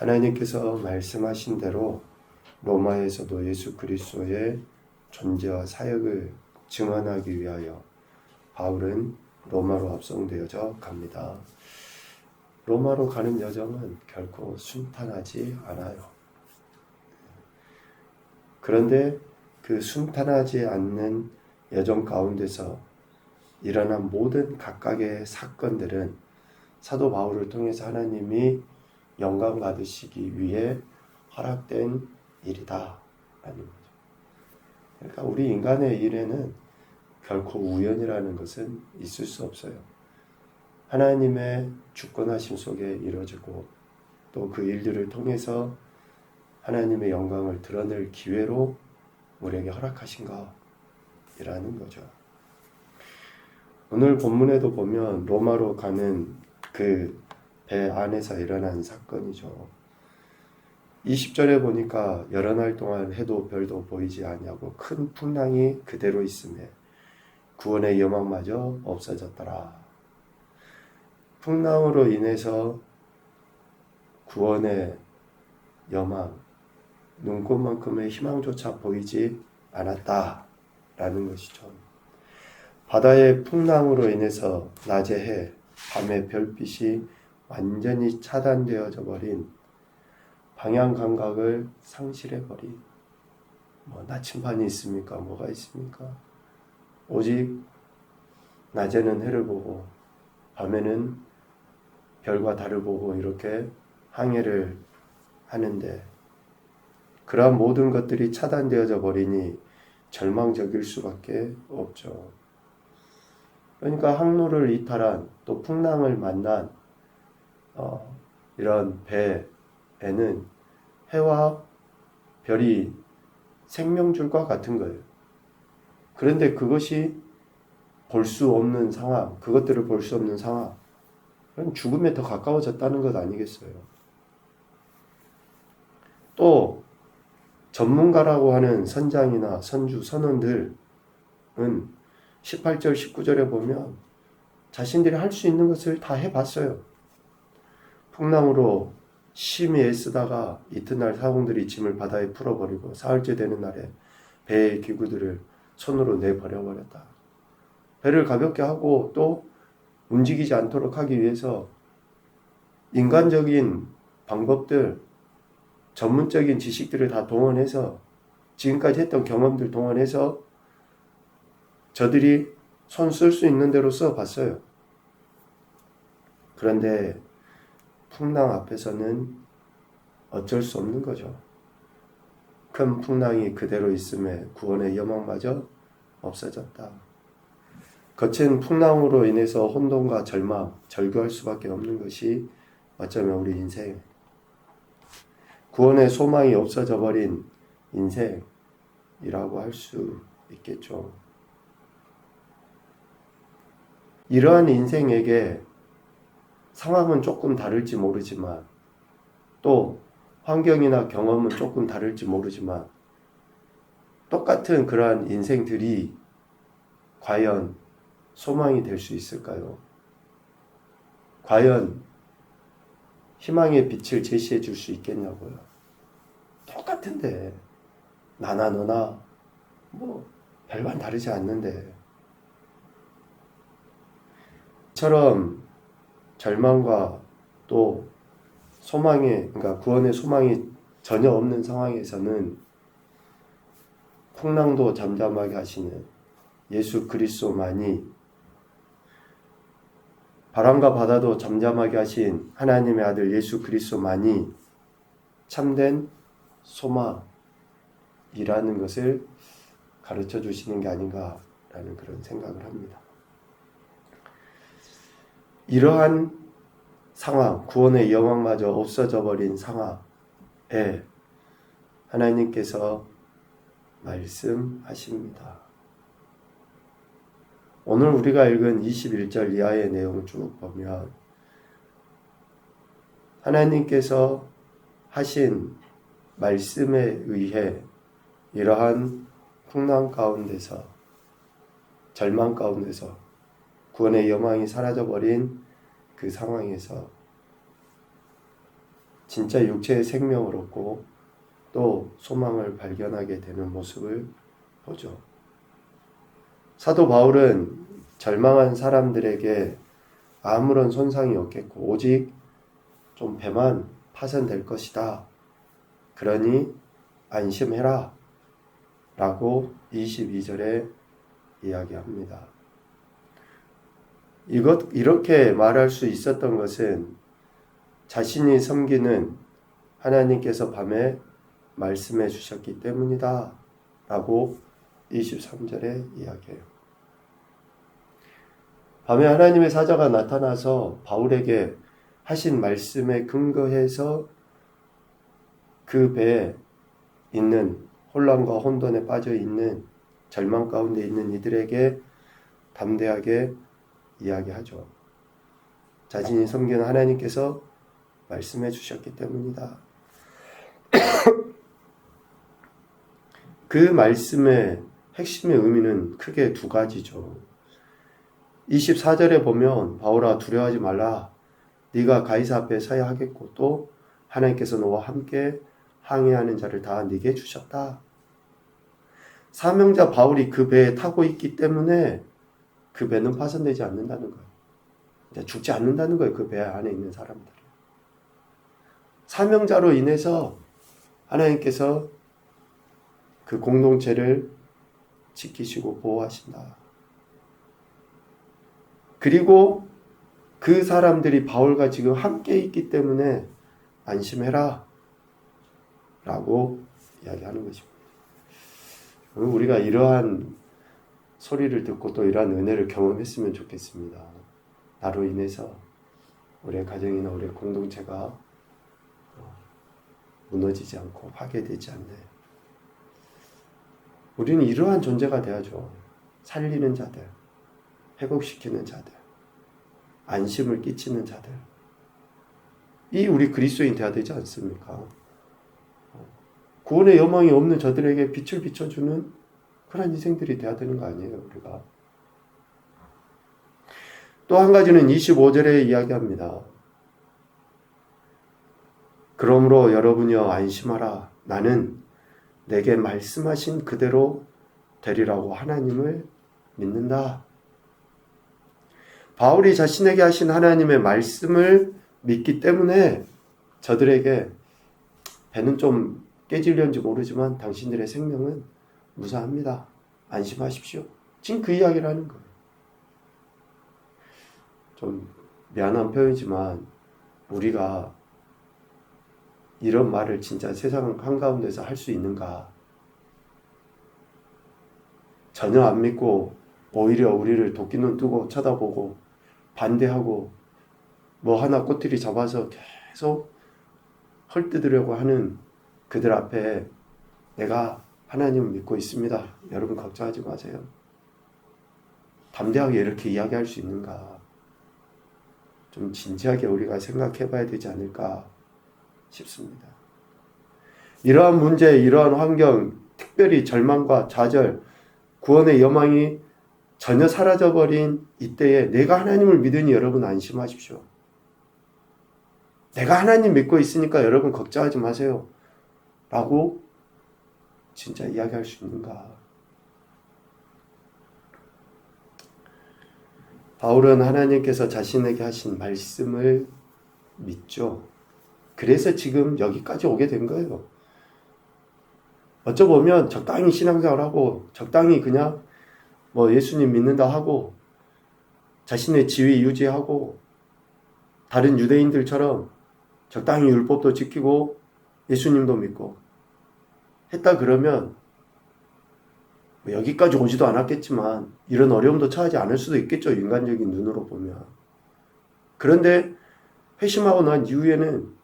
하나님께서 말씀하신 대로 로마에서도 예수 그리스도의 존재와 사역을 증언하기 위하여 바울은 로마로 압송되어져 갑니다. 로마로 가는 여정은 결코 순탄하지 않아요. 그런데 그 순탄하지 않는 여정 가운데서 일어난 모든 각각의 사건들은 사도 바울을 통해서 하나님이 영광 받으시기 위해 허락된 일이다. 그러니까 우리 인간의 일에는 결코 우연이라는 것은 있을 수 없어요. 하나님의 주권하심 속에 이루어지고 또 그 일들을 통해서 하나님의 영광을 드러낼 기회로 우리에게 허락하신 것이라는 거죠. 오늘 본문에도 보면 로마로 가는 그 배 안에서 일어난 사건이죠. 20절에 보니까 여러 날 동안 해도 별도 보이지 아니하고 큰 풍랑이 그대로 있음에 구원의 여망마저 없어졌더라. 풍랑으로 인해서 구원의 여망, 눈꽃만큼의 희망조차 보이지 않았다라는 것이죠. 바다의 풍랑으로 인해서 낮의 해, 밤의 별빛이 완전히 차단되어져 버린 방향 감각을 상실해 버린 뭐 나침반이 있습니까? 뭐가 있습니까? 오직 낮에는 해를 보고 밤에는 별과 달을 보고 이렇게 항해를 하는데 그러한 모든 것들이 차단되어져 버리니 절망적일 수밖에 없죠. 그러니까 항로를 이탈한 또 풍랑을 만난 어, 이런 배에는 해와 별이 생명줄과 같은 거예요. 그런데 그것이 볼 수 없는 상황, 그것들을 볼 수 없는 상황, 그럼 죽음에 더 가까워졌다는 것 아니겠어요? 또 전문가라고 하는 선장이나 선주, 선원들은 18절, 19절에 보면 자신들이 할 수 있는 것을 다 해봤어요. 풍랑으로 심히 애쓰다가 이튿날 사공들이 짐을 바다에 풀어버리고 사흘째 되는 날에 배의 기구들을 손으로 내버려버렸다. 배를 가볍게 하고 또 움직이지 않도록 하기 위해서 인간적인 방법들, 전문적인 지식들을 다 동원해서 지금까지 했던 경험들 동원해서 저들이 손 쓸 수 있는 대로 써봤어요. 그런데 풍랑 앞에서는 어쩔 수 없는 거죠. 큰 풍랑이 그대로 있음에 구원의 여망마저 없어졌다. 거친 풍랑으로 인해서 혼돈과 절망, 절규할 수밖에 없는 것이 어쩌면 우리 인생. 구원의 소망이 없어져 버린 인생이라고 할 수 있겠죠. 이러한 인생에게 상황은 조금 다를지 모르지만 또 환경이나 경험은 조금 다를지 모르지만 똑같은 그러한 인생들이 과연 소망이 될 수 있을까요? 과연 희망의 빛을 제시해 줄 수 있겠냐고요. 똑같은데 나나 너나 뭐 별반 다르지 않는데 처럼 절망과 또 소망의 그러니까 구원의 소망이 전혀 없는 상황에서는 풍랑도 잠잠하게 하시는 예수 그리스도만이 바람과 바다도 잠잠하게 하신 하나님의 아들 예수 그리스도만이 참된 소망이라는 것을 가르쳐 주시는 게 아닌가라는 그런 생각을 합니다. 이러한 상황, 구원의 영광마저 없어져 버린 상황에 하나님께서 말씀하십니다. 오늘 우리가 읽은 21절 이하의 내용을 쭉 보면 하나님께서 하신 말씀에 의해 이러한 풍랑 가운데서 절망 가운데서 구원의 여망이 사라져 버린 그 상황에서 진짜 육체의 생명을 얻고 또 소망을 발견하게 되는 모습을 보죠. 사도 바울은 절망한 사람들에게 아무런 손상이 없겠고 오직 좀 배만 파손될 것이다. 그러니 안심해라. 라고 22절에 이야기합니다. 이것, 이렇게 말할 수 있었던 것은 자신이 섬기는 하나님께서 밤에 말씀해 주셨기 때문이다. 라고 23절에 이야기해요. 밤에 하나님의 사자가 나타나서 바울에게 하신 말씀에 근거해서 그 배에 있는 혼란과 혼돈에 빠져 있는 절망 가운데 있는 이들에게 담대하게 이야기하죠. 자신이 섬기는 하나님께서 말씀해 주셨기 때문이다. 그 말씀의 핵심의 의미는 크게 두 가지죠. 24절에 보면 바울아 두려워하지 말라. 네가 가이사 앞에 서야 하겠고 또 하나님께서 너와 함께 항해하는 자를 다 네게 주셨다. 사명자 바울이 그 배에 타고 있기 때문에 그 배는 파손되지 않는다는 거예요. 죽지 않는다는 거예요. 그 배 안에 있는 사람들. 사명자로 인해서 하나님께서 그 공동체를 지키시고 보호하신다. 그리고 그 사람들이 바울과 지금 함께 있기 때문에 안심해라. 라고 이야기하는 것입니다. 우리가 이러한 소리를 듣고 또 이러한 은혜를 경험했으면 좋겠습니다. 나로 인해서 우리의 가정이나 우리의 공동체가 무너지지 않고 파괴되지 않네. 우리는 이러한 존재가 되어야죠. 살리는 자들, 회복시키는 자들, 안심을 끼치는 자들. 이 우리 그리스도인 되어야 되지 않습니까? 구원의 여망이 없는 저들에게 빛을 비춰주는 그런 인생들이 돼야 되는 거 아니에요, 우리가. 또 한 가지는 25절에 이야기합니다. 그러므로 여러분이여 안심하라. 나는 내게 말씀하신 그대로 되리라고 하나님을 믿는다. 바울이 자신에게 하신 하나님의 말씀을 믿기 때문에 저들에게 배는 좀 깨질련지 모르지만 당신들의 생명은 무사합니다. 안심하십시오. 지금 그 이야기를 하는 거예요. 좀 미안한 표현이지만 우리가 이런 말을 진짜 세상 한가운데서 할 수 있는가? 전혀 안 믿고 오히려 우리를 도끼눈 뜨고 쳐다보고 반대하고 뭐 하나 꼬투리 잡아서 계속 헐뜯으려고 하는 그들 앞에 내가 하나님을 믿고 있습니다. 여러분 걱정하지 마세요. 담대하게 이렇게 이야기할 수 있는가? 좀 진지하게 우리가 생각해 봐야 되지 않을까 싶습니다. 이러한 문제, 이러한 환경, 특별히 절망과 좌절, 구원의 여망이 전혀 사라져버린 이때에 내가 하나님을 믿으니 여러분 안심하십시오. 내가 하나님 믿고 있으니까 여러분 걱정하지 마세요. 라고 진짜 이야기할 수 있는가? 바울은 하나님께서 자신에게 하신 말씀을 믿죠. 그래서 지금 여기까지 오게 된 거예요. 어쩌보면 적당히 신앙생활 하고 적당히 그냥 뭐 예수님 믿는다 하고 자신의 지위 유지하고 다른 유대인들처럼 적당히 율법도 지키고 예수님도 믿고 했다 그러면 뭐 여기까지 오지도 않았겠지만 이런 어려움도 처하지 않을 수도 있겠죠. 인간적인 눈으로 보면. 그런데 회심하고 난 이후에는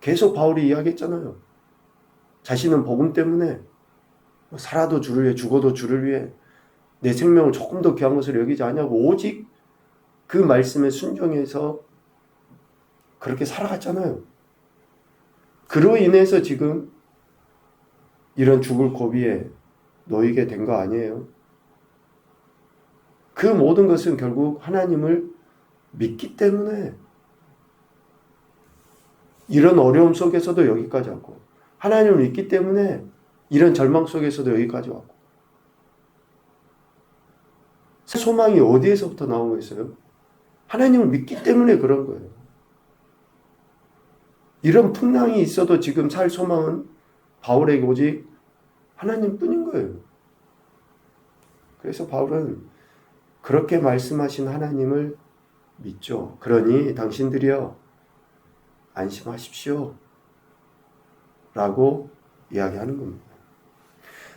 계속 바울이 이야기했잖아요. 자신은 복음 때문에 뭐 살아도 주를 위해 죽어도 주를 위해 내 생명을 조금 더 귀한 것을 여기지 않냐고 오직 그 말씀에 순종해서 그렇게 살아갔잖아요. 그로 인해서 지금 이런 죽을 고비에 놓이게 된 거 아니에요? 그 모든 것은 결국 하나님을 믿기 때문에 이런 어려움 속에서도 여기까지 왔고 하나님을 믿기 때문에 이런 절망 속에서도 여기까지 왔고 소망이 어디에서부터 나온 거였어요? 하나님을 믿기 때문에 그런 거예요. 이런 풍랑이 있어도 지금 살 소망은 바울에게 오직 하나님 뿐인 거예요. 그래서 바울은 그렇게 말씀하신 하나님을 믿죠. 그러니 당신들이여 안심하십시오. 라고 이야기하는 겁니다.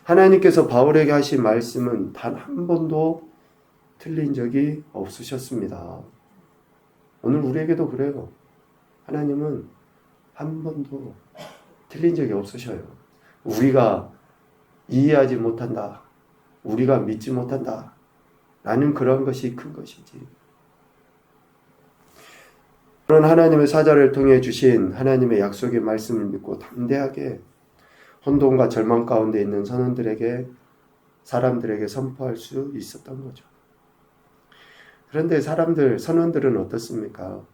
하나님께서 바울에게 하신 말씀은 단 한 번도 틀린 적이 없으셨습니다. 오늘 우리에게도 그래요. 하나님은 한 번도 틀린 적이 없으셔요. 우리가 이해하지 못한다. 우리가 믿지 못한다. 라는 그런 것이 큰 것이지. 그런 하나님의 사자를 통해 주신 하나님의 약속의 말씀을 믿고 담대하게 혼돈과 절망 가운데 있는 선원들에게 사람들에게 선포할 수 있었던 거죠. 그런데 사람들 선원들은 어떻습니까?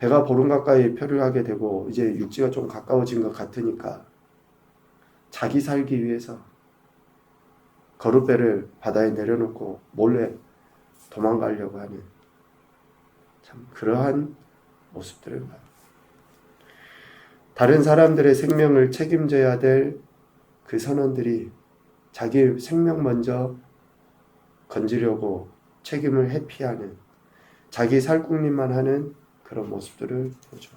배가 보름 가까이 표류하게 되고 이제 육지가 좀 가까워진 것 같으니까 자기 살기 위해서 거룻배를 바다에 내려놓고 몰래 도망가려고 하는 참 그러한 모습들을 봐요. 다른 사람들의 생명을 책임져야 될 그 선원들이 자기 생명 먼저 건지려고 책임을 회피하는 자기 살궁리만 하는 그런 모습들을 보죠.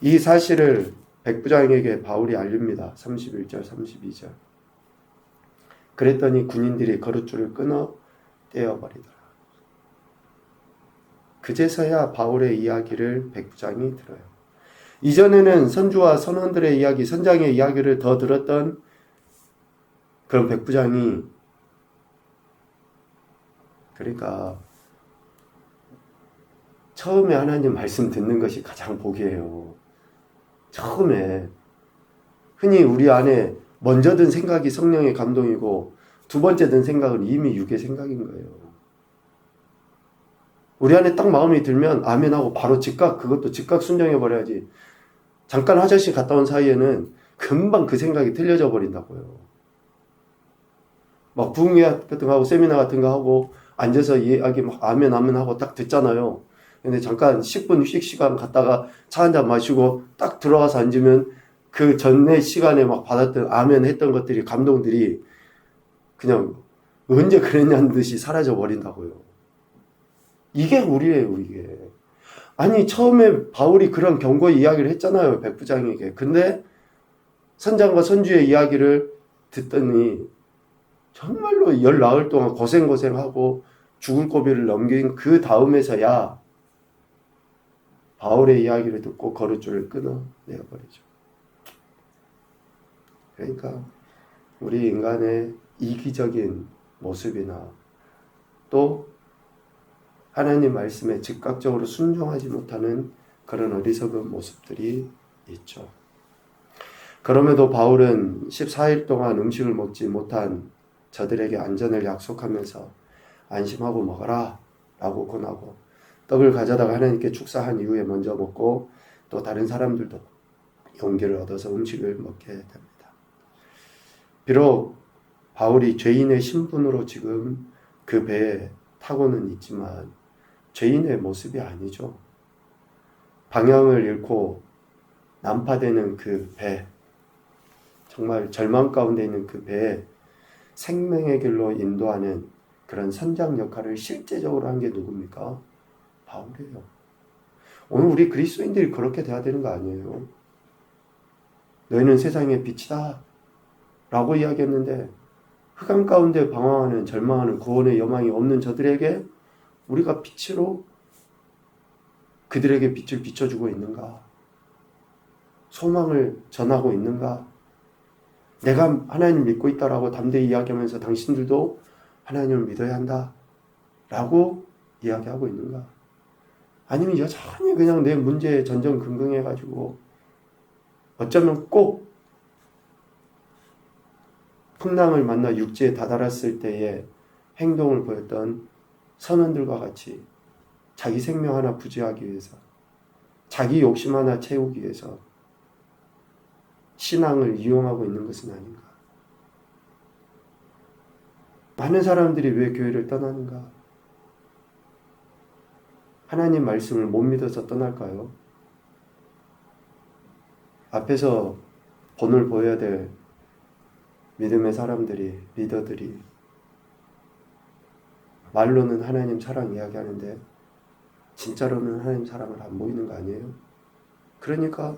이 사실을 백부장에게 바울이 알립니다. 31절, 32절. 그랬더니 군인들이 거룻줄을 끊어 떼어버리더라. 그제서야 바울의 이야기를 백부장이 들어요. 이전에는 선주와 선원들의 이야기, 선장의 이야기를 더 들었던 그런 백부장이 그러니까 처음에 하나님 말씀 듣는 것이 가장 복이에요. 처음에 흔히 우리 안에 먼저 든 생각이 성령의 감동이고 두 번째 든 생각은 이미 육의 생각인 거예요. 우리 안에 딱 마음이 들면 아멘하고 바로 즉각 그것도 즉각 순종해 버려야지. 잠깐 화장실 갔다 온 사이에는 금방 그 생각이 틀려져 버린다고요. 막 부흥회 같은 거 하고 세미나 같은 거 하고 앉아서 이야기 막 아멘 아멘 하고 딱 듣잖아요. 근데 잠깐 10분 휴식 시간 갔다가 차 한 잔 마시고 딱 들어가서 앉으면 그 전에 시간에 막 받았던 아멘 했던 것들이 감동들이 그냥 언제 그랬냐는 듯이 사라져 버린다고요. 이게 우리예요, 이게. 아니 처음에 바울이 그런 경고 이야기를 했잖아요 백부장에게 근데 선장과 선주의 이야기를 듣더니 정말로 열 나흘 동안 고생고생하고 죽을 고비를 넘긴 그 다음에서야 바울의 이야기를 듣고 거룻줄을 끊어내버리죠 그러니까 우리 인간의 이기적인 모습이나 또 하나님 말씀에 즉각적으로 순종하지 못하는 그런 어리석은 모습들이 있죠. 그럼에도 바울은 14일 동안 음식을 먹지 못한 저들에게 안전을 약속하면서 안심하고 먹어라 라고 권하고 떡을 가져다가 하나님께 축사한 이후에 먼저 먹고 또 다른 사람들도 용기를 얻어서 음식을 먹게 됩니다. 비록 바울이 죄인의 신분으로 지금 그 배에 타고는 있지만 죄인의 모습이 아니죠. 방향을 잃고 난파되는 그 배, 정말 절망 가운데 있는 그 배에 생명의 길로 인도하는 그런 선장 역할을 실제적으로 한 게 누굽니까? 바울이에요. 오늘 우리 그리스도인들이 그렇게 돼야 되는 거 아니에요? 너희는 세상의 빛이다. 라고 이야기했는데, 흑암 가운데 방황하는, 절망하는, 구원의 여망이 없는 저들에게 우리가 빛으로 그들에게 빛을 비춰주고 있는가? 소망을 전하고 있는가? 내가 하나님 믿고 있다라고 담대히 이야기하면서 당신들도 하나님을 믿어야 한다. 라고 이야기하고 있는가? 아니면 여전히 그냥 내 문제에 전전긍긍해가지고 어쩌면 꼭 풍랑을 만나 육지에 다다랐을 때의 행동을 보였던 선원들과 같이 자기 생명 하나 부지하기 위해서 자기 욕심 하나 채우기 위해서 신앙을 이용하고 있는 것은 아닌가? 많은 사람들이 왜 교회를 떠나는가? 하나님 말씀을 못 믿어서 떠날까요? 앞에서 본을 보여야 될 믿음의 사람들이, 리더들이 말로는 하나님 사랑 이야기하는데 진짜로는 하나님 사랑을 안 보이는 거 아니에요? 그러니까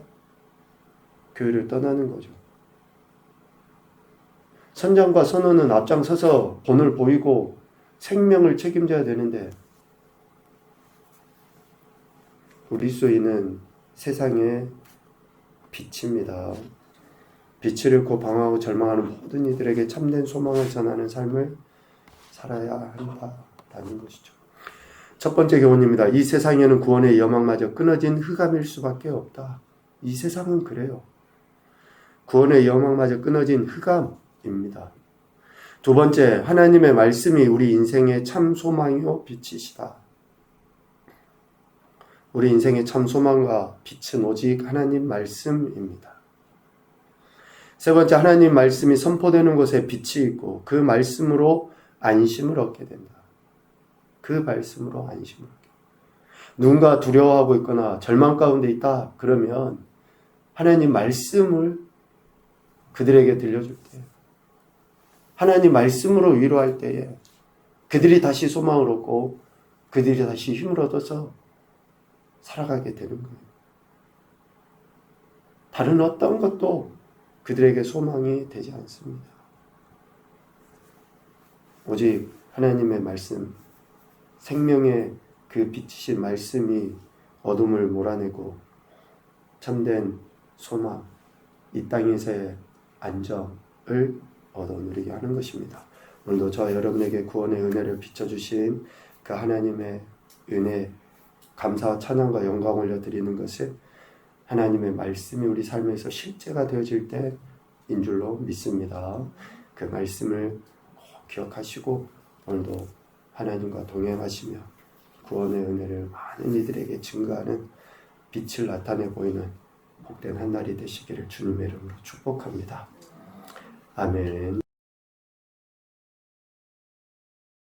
교회를 떠나는 거죠. 선장과 선원은 앞장서서 본을 보이고 생명을 책임져야 되는데 우리 수인은 세상의 빛입니다. 빛을 잃고 방황하고 절망하는 모든 이들에게 참된 소망을 전하는 삶을 살아야 한다라는 것이죠. 첫 번째 교훈입니다. 이 세상에는 구원의 여망마저 끊어진 흑암일 수밖에 없다. 이 세상은 그래요. 구원의 여망마저 끊어진 흑암입니다. 두 번째, 하나님의 말씀이 우리 인생의 참 소망이요 빛이시다. 우리 인생의 참 소망과 빛은 오직 하나님 말씀입니다. 세 번째, 하나님 말씀이 선포되는 곳에 빛이 있고 그 말씀으로 안심을 얻게 된다. 그 말씀으로 안심을 얻게. 누군가 두려워하고 있거나 절망 가운데 있다. 그러면 하나님 말씀을 그들에게 들려줄 때, 하나님 말씀으로 위로할 때에 그들이 다시 소망을 얻고 그들이 다시 힘을 얻어서 살아가게 되는 거예요. 다른 어떤 것도 그들에게 소망이 되지 않습니다. 오직 하나님의 말씀, 생명의 그 빛이신 말씀이 어둠을 몰아내고 참된 소망, 이 땅에서의 안정을 얻어 누리게 하는 것입니다. 오늘도 저와 여러분에게 구원의 은혜를 비춰주신 그 하나님의 은혜, 감사와 찬양과 영광 올려드리는 것을 하나님의 말씀이 우리 삶에서 실제가 되어질 때인 줄로 믿습니다. 그 말씀을 꼭 기억하시고 오늘도 하나님과 동행하시며 구원의 은혜를 많은 이들에게 증거하는 빛을 나타내 보이는 복된 한 날이 되시기를 주님의 이름으로 축복합니다. 아멘.